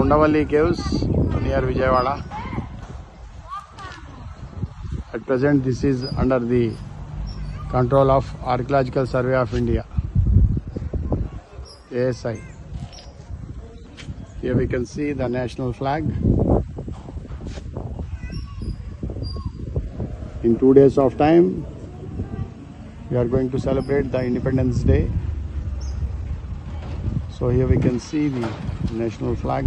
Undavalli Caves near Vijayawada. At present, this is under the control of Archaeological Survey of India, ASI. Here we can see the national flag. In two days of time, we are going to celebrate the Independence Day. So here we can see the national flag.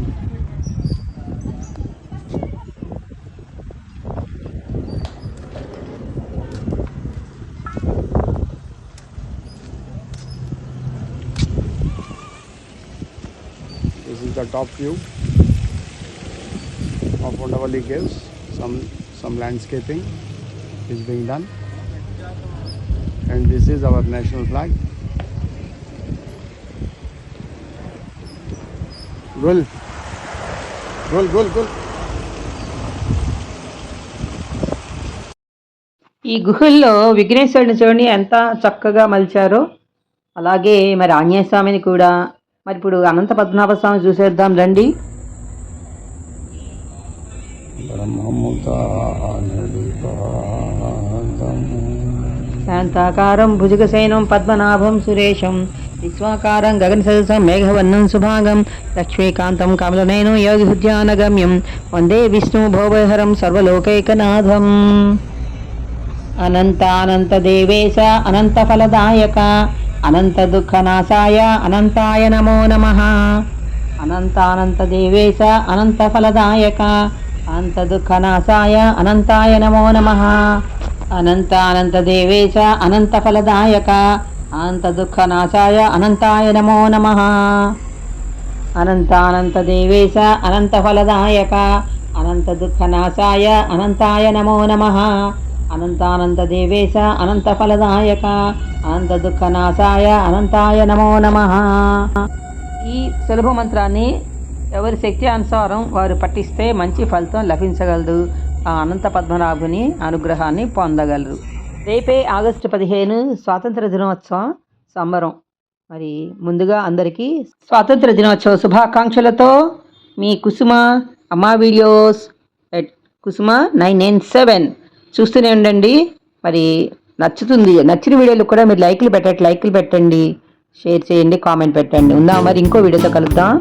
This is the top view of Undavalli Caves. Some some landscaping is being done, and this is our national flag. Gul, gul, gul, gul. ఈ గుహల్లో విఘ్నేశ్వరుని చూడండి ఎంత చక్కగా మలిచారో. అలాగే మరి ఆంజనేయ స్వామిని కూడా. మరి ఇప్పుడు అనంత పద్మనాభ స్వామి చూసేద్దాం రండి. శాంతాకారం భుజగశయనం పద్మనాభం సురేశం. విశ్వాకారం గగన సదసం మేఘవర్ణం సుభాగం లక్ష్మీకాంతం కమలనయనం యోగి హృద్యానగమ్యం వందే విష్ణు భోభహరం సర్వలోకైకనాథం. అనంతానంత దేవేశ అనంత ఫలదాయక అనంత దుఃఖనాశాయ అనంతాయ నమో నమ. అనంతానంత దేవేశ అనంత ఫలదాయక అనంత దుఃఖనాశాయ అనంతాయ నమో నమ. అనంతానంత దేవేశ అనంత ఫలదాయక అనంత దుఃఖనాశాయ అనంతాయ నమో నమ అనంతానంత దేవేశ అనంత ఫలదాయక అనంత దుఃఖనాశాయ అనంతాయ నమో నమ అనంతానంత దేవేశ అనంత ఫలదాయక అనంత దుఃఖనాశాయ అనంతాయ నమో నమ ఈ సులభ మంత్రాన్ని ఎవరి శక్తి అనుసారం వారు పఠిస్తే మంచి ఫలితం లభించగలదు. ఆ అనంత పద్మనాభుని అనుగ్రహాన్ని పొందగలరు. రేపే ఆగస్టు పదిహేను స్వాతంత్ర దినోత్సవం సంబరం. మరి ముందుగా అందరికీ స్వాతంత్ర దినోత్సవ శుభాకాంక్షలతో మీ కుసుమ అమ్మా videos at Kusuma nine nine seven చూస్తూనే ఉండండి. మరి నచ్చుతుంది నచ్చిన వీడియోలు కూడా మీరు లైక్లు పెట్టండి లైక్లు పెట్టండి షేర్ చేయండి కామెంట్ పెట్టండి. ఉందా మరి ఇంకో వీడియోతో కలుద్దాం.